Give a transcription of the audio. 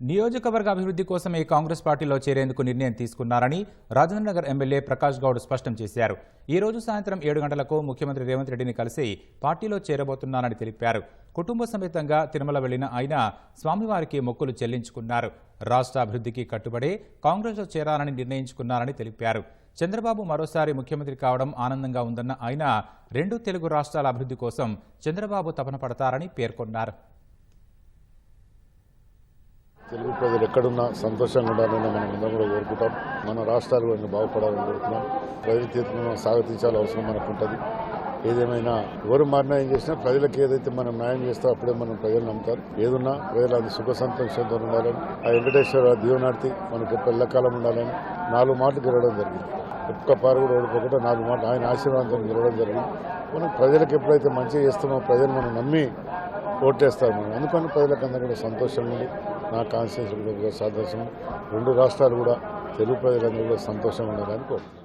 నియోజకవర్గ అభివృద్ధి కోసమే కాంగ్రెస్ పార్టీలో చేరేందుకు నిర్ణయం తీసుకున్నారని రాజేంద్రనగర్ ఎమ్మెల్యే ప్రకాష్ గౌడ్ స్పష్టం చేశారు. ఈ రోజు సాయంత్రం ఏడు గంటలకు ముఖ్యమంత్రి రేవంత్ రెడ్డిని కలిసి పార్టీలో చేరబోతున్నానని తెలిపారు. కుటుంబ సమేతంగా తిరుమల వెళ్ళిన ఆయన స్వామివారికి మొక్కులు చెల్లించుకున్నారు. రాష్ట్ర అభివృద్ధికి కట్టుబడే కాంగ్రెస్లో చేరాలని నిర్ణయించుకున్నారని తెలిపారు. చంద్రబాబు మరోసారి ముఖ్యమంత్రి కావడం ఆనందంగా ఉందన్న ఆయన రెండు తెలుగు రాష్ట్రాల అభివృద్ధి కోసం చంద్రబాబు తపన పడతారని పేర్కొన్నారు. తెలుగు ప్రజలు ఎక్కడున్నా సంతోషంగా ఉండాలని మనం అందరం కూడా కోరుకుంటాం. మన రాష్ట్రాలు కూడా బాగుపడాలని కోరుతున్నాం ప్రజల తీర్పును మనం అవసరం మనకు ఉంటుంది. ఏదేమైనా ఎవరు మారినా ఏం చేసినా ప్రజలకు ఏదైతే మనం న్యాయం చేస్తే అప్పుడే మనం ప్రజలు నమ్ముతారు. ఏదున్నా ప్రజలు అది సుఖ సంతోషంతో ఉండాలని ఆ వెంకటేశ్వర దీవనార్తి మనకి ఎల్లకాలం ఉండాలని నాలుగు మాటలు గెలవడం జరిగింది. ఒక్క పారు కూడా ఓడిపోకుండా నాలుగు మాటలు ఆయన ఆశీర్వాదంతో గెలవడం జరిగింది. మనం ప్రజలకు ఎప్పుడైతే మంచిగా చేస్తామో ప్రజలు మనం నమ్మి ఓట్లేస్తారు మనం అందుకని ప్రజలకందరూ కూడా సంతోషం ఉంది. నా కాన్స్టిట్యూన్సీ కూడా సంతోషం రెండు రాష్ట్రాలు కూడా తెలుగు ప్రజలందరూ కూడా సంతోషం ఉండాలని కోరుతున్నాను.